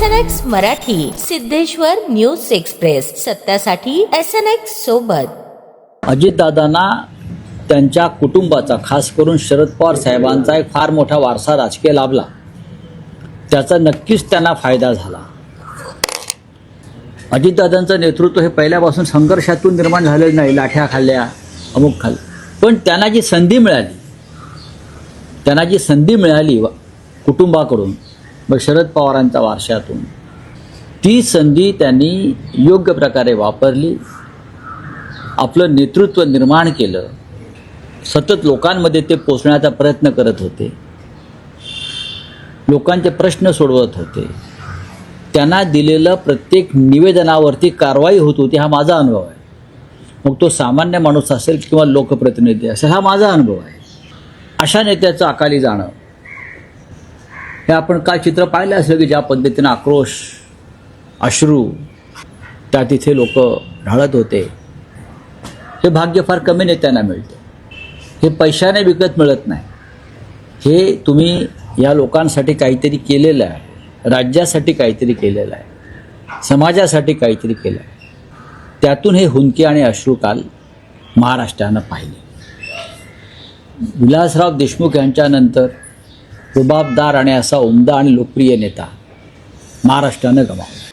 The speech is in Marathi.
S N X Marathi Siddheshwar news express. सत्यासाठी S N X सोबत. अजितदादांना त्यांच्या कुटुंबाचा खास करून शरद पवार साहेबांचा एक फार मोठा वारसा राजकीय लाभला. त्याचा नक्कीच त्यांना फायदा झाला. अजितदादांचं नेतृत्व हे पहिल्यापासून संघर्षातून निर्माण झालेलं नाही लाठ्या खाल्ल्या अमुक खाल्ल्या पण त्यांना जी संधी मिळाली त्यांना जी संधी मिळाली कुटुंबाकडून व शरद पवारांच्या वारशातून ती संधी त्यांनी योग्य प्रकारे वापरली आपलं नेतृत्व निर्माण केलं सतत लोकांमध्ये ते पोचण्याचा प्रयत्न करत होते लोकांचे प्रश्न सोडवत होते. त्यांना दिलेलं प्रत्येक निवेदनावरती कारवाई होत होती हा माझा अनुभव आहे. मग तो सामान्य माणूस असेल किंवा लोकप्रतिनिधी असेल हा माझा अनुभव आहे. अशा नेत्याचं अकाली जाणं हे आपण काल चित्र पाहिलं असेल की ज्या पद्धतीनं आक्रोश अश्रू त्या तिथे लोक ढाळत होते. हे भाग्य फार कमी नेत्यांना मिळतं. हे पैशाने विकत मिळत नाही. हे तुम्ही या लोकांसाठी काहीतरी केलेलं आहे. राज्यासाठी काहीतरी केलेलं आहे. समाजासाठी काहीतरी केलं आहे. त्यातून हे हुंके आणि अश्रू काल महाराष्ट्रानं पाहिले. विलासराव देशमुख यांच्यानंतर रुबाबदार आणि असा उमदा आणि लोकप्रिय नेता महाराष्ट्रानं गमावला.